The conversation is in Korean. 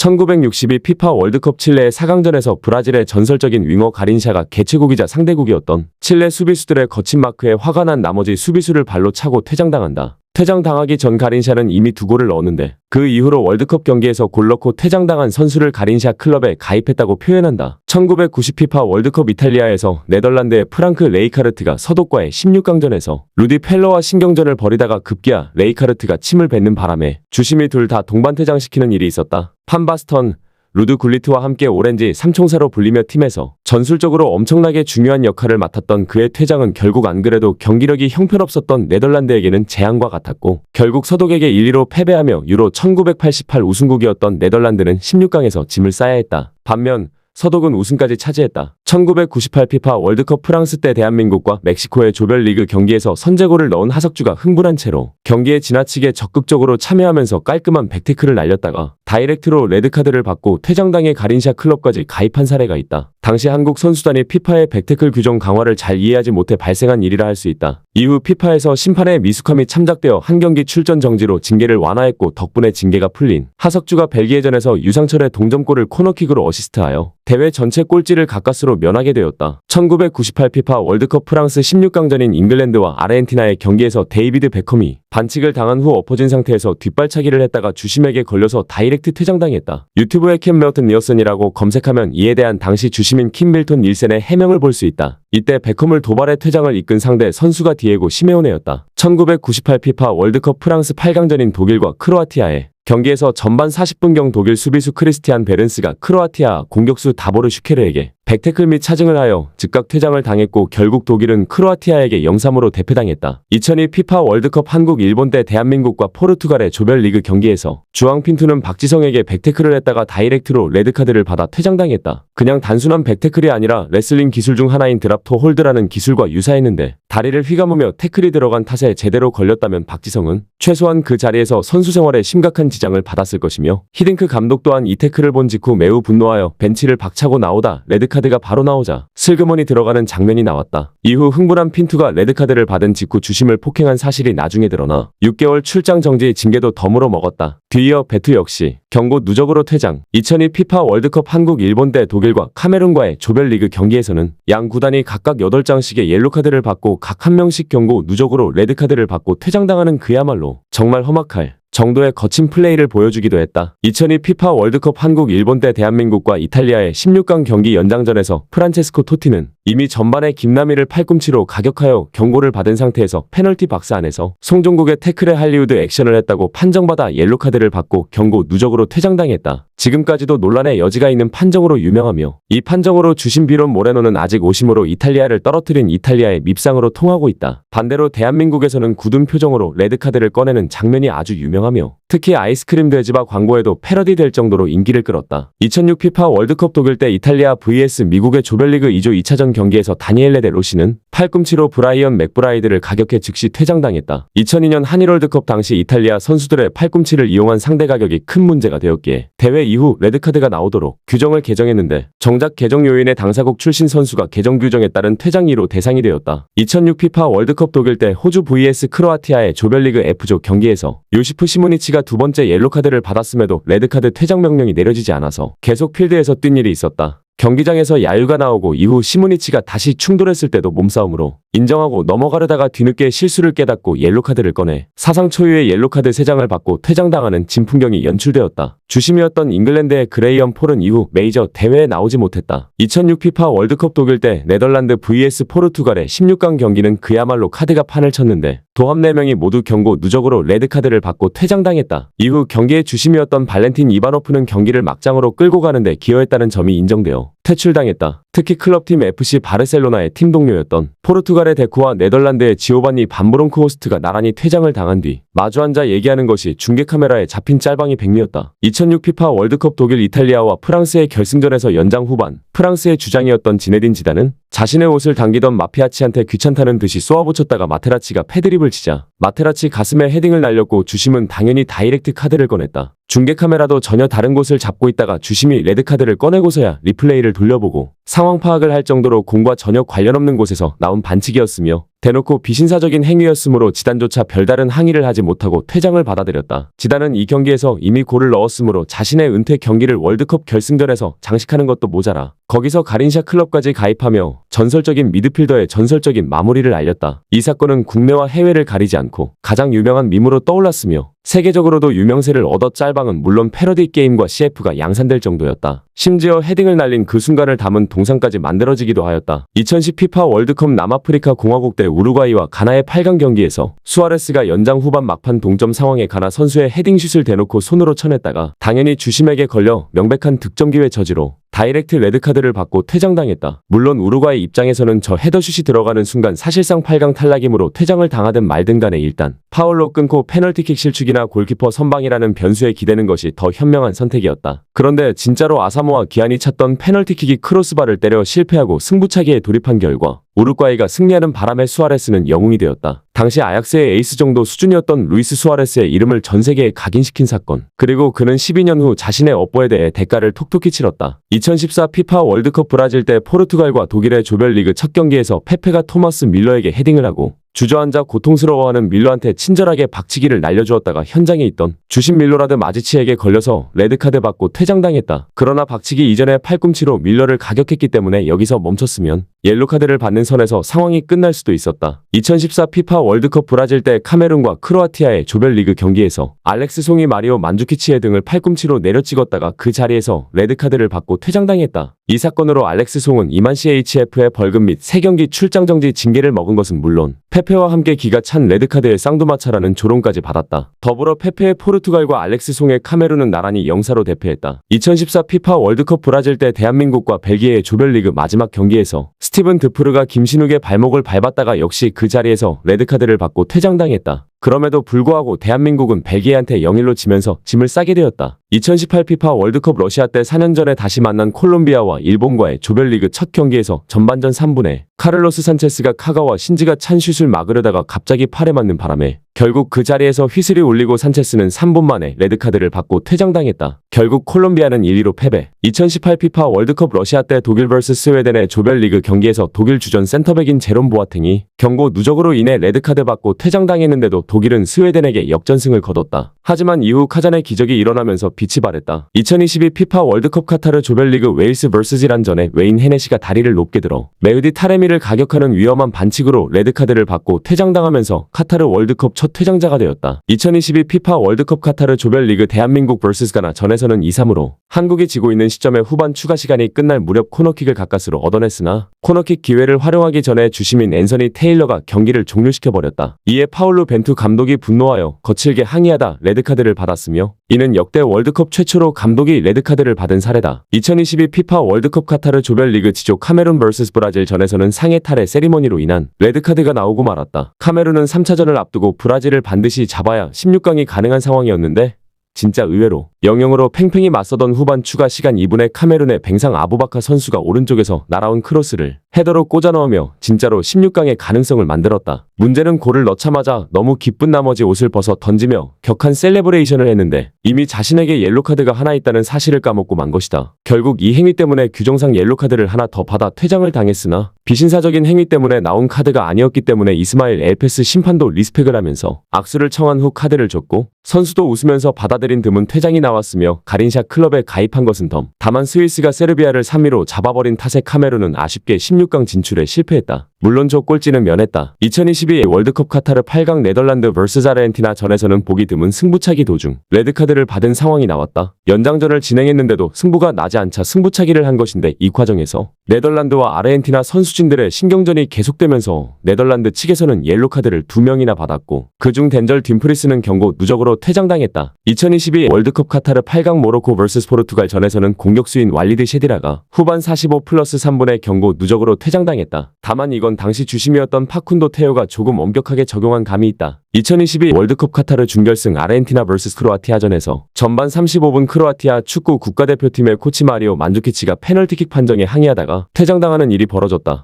1962 피파 월드컵 칠레의 4강전에서 브라질의 전설적인 윙어 가린샤가 개최국이자 상대국이었던 칠레 수비수들의 거친 마크에 화가 난 나머지 수비수를 발로 차고 퇴장당한다. 퇴장당하기 전 가린샤는 이미 두 골을 넣었는데 그 이후로 월드컵 경기에서 골 넣고 퇴장당한 선수를 가린샤 클럽에 가입했다고 표현한다. 1990 피파 월드컵 이탈리아에서 네덜란드의 프랑크 레이카르트가 서독과의 16강전에서 루디 펠러와 신경전을 벌이다가 급기야 레이카르트가 침을 뱉는 바람에 주심이 둘 다 동반 퇴장시키는 일이 있었다. 판바스턴, 루드 굴리트와 함께 오렌지 삼총사로 불리며 팀에서 전술적으로 엄청나게 중요한 역할을 맡았던 그의 퇴장은 결국 안 그래도 경기력이 형편없었던 네덜란드에게는 재앙과 같았고 결국 서독에게 1-2로 패배하며 유로 1988 우승국이었던 네덜란드는 16강에서 짐을 싸야 했다. 반면 서독은 우승까지 차지했다. 1998 피파 월드컵 프랑스 때 대한민국과 멕시코의 조별리그 경기에서 선제골을 넣은 하석주가 흥분한 채로 경기에 지나치게 적극적으로 참여하면서 깔끔한 백테크를 날렸다가 다이렉트로 레드카드를 받고 퇴장당해 가린샤 클럽까지 가입한 사례가 있다. 당시 한국 선수단이 피파의 백테클 규정 강화를 잘 이해하지 못해 발생한 일이라 할 수 있다. 이후 피파에서 심판의 미숙함이 참작되어 한 경기 출전 정지로 징계를 완화했고 덕분에 징계가 풀린 하석주가 벨기에전에서 유상철의 동점골을 코너킥으로 어시스트하여 대회 전체 꼴찌를 가까스로 면하게 되었다. 1998 피파 월드컵 프랑스 16강전인 잉글랜드와 아르헨티나의 경기에서 데이비드 베컴이 반칙을 당한 후 엎어진 상태에서 뒷발차기를 했다가 주심에게 걸려서 다이렉트 퇴장당했다. 유튜브에 킴 멜턴 니어슨이라고 검색하면 이에 대한 당시 주심인 킴 밀턴 닐센의 해명을 볼 수 있다. 이때 베컴을 도발해 퇴장을 이끈 상대 선수가 디에고 시메오네였다. 1998 피파 월드컵 프랑스 8강전인 독일과 크로아티아에 경기에서 전반 40분경 독일 수비수 크리스티안 베른스가 크로아티아 공격수 다보르 슈케르에게 백태클 및 차징을 하여 즉각 퇴장을 당했고 결국 독일은 크로아티아에게 0-3으로 대패당했다. 2002 피파 월드컵 한국 일본 때 대한민국과 포르투갈의 조별리그 경기에서 주앙 핀투는 박지성에게 백태클을 했다가 다이렉트로 레드카드를 받아 퇴장당했다. 그냥 단순한 백태클이 아니라 레슬링 기술 중 하나인 드랍토 홀드라는 기술과 유사했는데 다리를 휘감으며 태클이 들어간 탓에 제대로 걸렸다면 박지성은 최소한 그 자리에서 선수 생활에 심각한 지장을 받았을 것이며 히딩크 감독 또한 이 태클을 본 직후 매우 분노하여 벤치를 박차고 나오다 레드카드 가 바로 나오자 슬그머니 들어가는 장면이 나왔다. 이후 흥분한 핀투가 레드카드를 받은 직후 주심을 폭행한 사실이 나중에 드러나 6개월 출장 정지 징계도 덤으로 먹었다. 뒤이어 베투 역시 경고 누적으로 퇴장. 2002 피파 월드컵 한국 일본 대 독일과 카메룬과의 조별리그 경기에서는 양 구단이 각각 8장씩의 옐로카드를 받고 각 한 명씩 경고 누적으로 레드카드를 받고 퇴장당하는 그야말로 정말 험악할 정도의 거친 플레이를 보여주기도 했다. 2002 피파 월드컵 한국 일본 대 대한민국과 이탈리아의 16강 경기 연장전에서 프란체스코 토티는 이미 전반에 김남희를 팔꿈치로 가격하여 경고를 받은 상태에서 페널티 박스 안에서 송종국의 태클에 할리우드 액션을 했다고 판정받아 옐로카드를 받고 경고 누적으로 퇴장당했다. 지금까지도 논란의 여지가 있는 판정으로 유명하며 이 판정으로 주심 비론 모레노는 아직 오심으로 이탈리아를 떨어뜨린 이탈리아의 밉상으로 통하고 있다. 반대로 대한민국에서는 굳은 표정으로 레드카드를 꺼내는 장면이 아주 유명하며 특히 아이스크림 돼지바 광고에도 패러디 될 정도로 인기를 끌었다. 2006 피파 월드컵 독일 때 이탈리아 vs 미국의 조별리그 2조 2차전 경기에서 다니엘레 데 로시는 팔꿈치로 브라이언 맥브라이드를 가격해 즉시 퇴장당했다. 2002년 한일 월드컵 당시 이탈리아 선수들의 팔꿈치를 이용한 상대 가격이 큰 문제가 되었기에 대회 이후 레드카드가 나오도록 규정을 개정했는데 정작 개정 요인의 당사국 출신 선수가 개정 규정에 따른 퇴장 2로 대상이 되었다. 2006 피파 월드컵 독일 때 호주 vs 크로아티아의 조별리그 F조 경기에서 요시프 시모니치가 두 번째 옐로카드를 받았음에도 레드카드 퇴장 명령이 내려지지 않아서 계속 필드에서 뛴 일이 있었다. 경기장에서 야유가 나오고 이후 시무니치가 다시 충돌했을 때도 몸싸움으로 인정하고 넘어가려다가 뒤늦게 실수를 깨닫고 옐로카드를 꺼내 사상 초유의 옐로카드 3장을 받고 퇴장당하는 진풍경이 연출되었다. 주심이었던 잉글랜드의 그레이엄 폴은 이후 메이저 대회에 나오지 못했다. 2006 피파 월드컵 독일 때 네덜란드 vs 포르투갈의 16강 경기는 그야말로 카드가 판을 쳤는데 도합 4명이 모두 경고 누적으로 레드카드를 받고 퇴장당했다. 이후 경기의 주심이었던 발렌틴 이바노프는 경기를 막장으로 끌고 가는데 기여했다는 점이 인정되어 now. 퇴출당했다. 특히 클럽팀 FC 바르셀로나의 팀 동료였던 포르투갈의 데쿠와 네덜란드의 지오반니 반브롱크 호스트가 나란히 퇴장을 당한 뒤 마주 앉아 얘기하는 것이 중계 카메라에 잡힌 짤방이 백미였다. 2006 피파 월드컵 독일 이탈리아와 프랑스의 결승전에서 연장 후반 프랑스의 주장이었던 지네딘 지단은 자신의 옷을 당기던 마피아치한테 귀찮다는 듯이 쏘아붙였다가 마테라치가 패드립을 치자 마테라치 가슴에 헤딩을 날렸고 주심은 당연히 다이렉트 카드를 꺼냈다. 중계 카메라도 전혀 다른 곳을 잡고 있다가 주심이 레드 카드를 꺼내고서야 리플레이를 돌려보고 상황 파악을 할 정도로 공과 전혀 관련 없는 곳에서 나온 반칙이었으며 대놓고 비신사적인 행위였으므로 지단조차 별다른 항의를 하지 못하고 퇴장을 받아들였다. 지단은 이 경기에서 이미 골을 넣었으므로 자신의 은퇴 경기를 월드컵 결승전에서 장식하는 것도 모자라 거기서 가린샤 클럽까지 가입하며 전설적인 미드필더의 전설적인 마무리를 알렸다. 이 사건은 국내와 해외를 가리지 않고 가장 유명한 밈으로 떠올랐으며 세계적으로도 유명세를 얻어 짤방은 물론 패러디 게임과 CF가 양산될 정도였다. 심지어 헤딩을 날린 그 순간을 담은 동상까지 만들어지기도 하였다. 2010 피파 월드컵 남아프리카 공화국 대 우루과이와 가나의 8강 경기에서 수아레스가 연장 후반 막판 동점 상황에 가나 선수의 헤딩슛을 대놓고 손으로 쳐냈다가 당연히 주심에게 걸려 명백한 득점 기회 저지로 다이렉트 레드카드를 받고 퇴장당했다. 물론 우루과이 입장에서는 저 헤더슛이 들어가는 순간 사실상 8강 탈락이므로 퇴장을 당하든 말든 간에 일단 파울로 끊고 페널티킥 실축이나 골키퍼 선방이라는 변수에 기대는 것이 더 현명한 선택이었다. 그런데 진짜로 아사모와 기안이 찾던 페널티킥이 크로스바를 때려 실패하고 승부차기에 돌입한 결과 우루과이가 승리하는 바람에 수아레스는 영웅이 되었다. 당시 아약스의 에이스 정도 수준이었던 루이스 수아레스의 이름을 전 세계에 각인시킨 사건. 그리고 그는 12년 후 자신의 업보에 대해 대가를 톡톡히 치렀다. 2014 피파 월드컵 브라질 때 포르투갈과 독일의 조별리그 첫 경기에서 페페가 토마스 밀러에게 헤딩을 하고 주저앉아 고통스러워하는 밀러한테 친절하게 박치기를 날려주었다가 현장에 있던 주심 밀로라드 마지치에게 걸려서 레드카드 받고 퇴장당했다. 그러나 박치기 이전에 팔꿈치로 밀러를 가격했기 때문에 여기서 멈췄으면 옐로카드를 받는 선에서 상황이 끝날 수도 있었다. 2014 피파 월드컵 브라질 때 카메룬과 크로아티아의 조별리그 경기에서 알렉스 송이 마리오 만주키치의 등을 팔꿈치로 내려 찍었다가 그 자리에서 레드카드를 받고 퇴장당했다. 이 사건으로 알렉스 송은 이만 CHF의 벌금 및 3경기 출장 정지 징계를 먹은 것은 물론 페페와 함께 기가 찬 레드카드의 쌍두마차라는 조롱까지 받았다. 더불어 페페의 포르투갈과 알렉스 송의 카메룬은 나란히 영사로 대패했다. 2014 피파 월드컵 브라질 때 대한민국과 벨기에의 조별리그 마지막 경기에서 스티븐 드프르가 김신욱의 발목을 밟았다가 역시 그 자리에서 레드카드를 받고 퇴장당했다. 그럼에도 불구하고 대한민국은 벨기에한테 0-1로 지면서 짐을 싸게 되었다. 2018 피파 월드컵 러시아 때 4년 전에 다시 만난 콜롬비아와 일본과의 조별리그 첫 경기에서 전반전 3분에 카를로스 산체스가 카가와 신지가 찬 슛을 막으려다가 갑자기 팔에 맞는 바람에 결국 그 자리에서 휘슬이 울리고 산체스는 3분 만에 레드카드를 받고 퇴장당했다. 결국 콜롬비아는 1-2로 패배. 2018 피파 월드컵 러시아 때 독일 vs 스웨덴의 조별리그 경기에서 독일 주전 센터백인 제롬 보아탱이 경고 누적으로 인해 레드카드 받고 퇴장당했는데도 독일은 스웨덴에게 역전승을 거뒀다. 하지만 이후 카잔의 기적이 일어나면서 빛이 발했다. 2022 피파 월드컵 카타르 조별리그 웨일스 vs 이란전에 웨인 헤네시가 다리를 높게 들어 메우디 타레미를 가격하는 위험한 반칙으로 레드카드를 받고 퇴장당하면서 카타르 월드컵 첫 퇴장자가 되었다. 2022 피파 월드컵 카타르 조별리그 대한민국 vs 가나 전에서는 2-3으로 한국이 지고 있는 시점에 후반 추가 시간이 끝날 무렵 코너킥을 가까스로 얻어냈으나 코너킥 기회를 활용하기 전에 주심인 앤서니 테일러가 경기를 종료시켜버렸다. 이에 파울루 벤투 감독이 분노하여 거칠게 항의하다 레드카드를 받았으며 이는 역대 월드컵 최초로 감독이 레드카드를 받은 사례다. 2022 피파 월드컵 카타르 조별리그 지조 카메룬 vs 브라질 전에서는 상해 탈의 세리머니로 인한 레드카드가 나오고 말았다. 카메룬은 3차전을 앞두고 브라질을 반드시 잡아야 16강이 가능한 상황이었는데 진짜 의외로 영영으로 팽팽히 맞서던 후반 추가 시간 2분에 카메룬의 뱅상 아부바카 선수가 오른쪽에서 날아온 크로스를 헤더로 꽂아 넣으며 진짜로 16강의 가능성을 만들었다. 문제는 골을 넣자마자 너무 기쁜 나머지 옷을 벗어 던지며 격한 셀레브레이션을 했는데 이미 자신에게 옐로카드가 하나 있다는 사실을 까먹고 만 것이다. 결국 이 행위 때문에 규정상 옐로카드를 하나 더 받아 퇴장을 당했으나 비신사적인 행위 때문에 나온 카드가 아니었기 때문에 이스마일 엘페스 심판도 리스펙을 하면서 악수를 청한 후 카드를 줬고 선수도 웃으면서 받아들인 듬은 퇴장이 나 왔으며 가린샤 클럽에 가입한 것은 덤. 다만 스위스가 세르비아를 3위로 잡아버린 탓에 카메룬은 아쉽게 16강 진출에 실패했다. 물론 저 꼴찌는 면했다. 2022 월드컵 카타르 8강 네덜란드 vs 아르헨티나 전에서는 보기 드문 승부차기 도중 레드카드를 받은 상황이 나왔다. 연장전을 진행했는데도 승부가 나지 않자 승부차기를 한 것인데 이 과정에서 네덜란드와 아르헨티나 선수진들의 신경전이 계속되면서 네덜란드 측에서는 옐로카드를 두 명이나 받았고 그중 덴절 딤프리스는 경고 누적으로 퇴장당했다. 2022 월드컵 카타르 8강 모로코 vs 포르투갈 전에서는 공격수인 왈리드 셰디라가 후반 45 플러스 3분의 경고 누적으로 퇴장당했다. 다만 이건 당시 주심이었던 파쿤도 테오가 조금 엄격하게 적용한 감이 있다. 2022 월드컵 카타르 준결승 아르헨티나 vs 크로아티아전에서 전반 35분 크로아티아 축구 국가대표팀의 코치 마리오 만주키치가 페널티킥 판정에 항의하다가 퇴장당하는 일이 벌어졌다.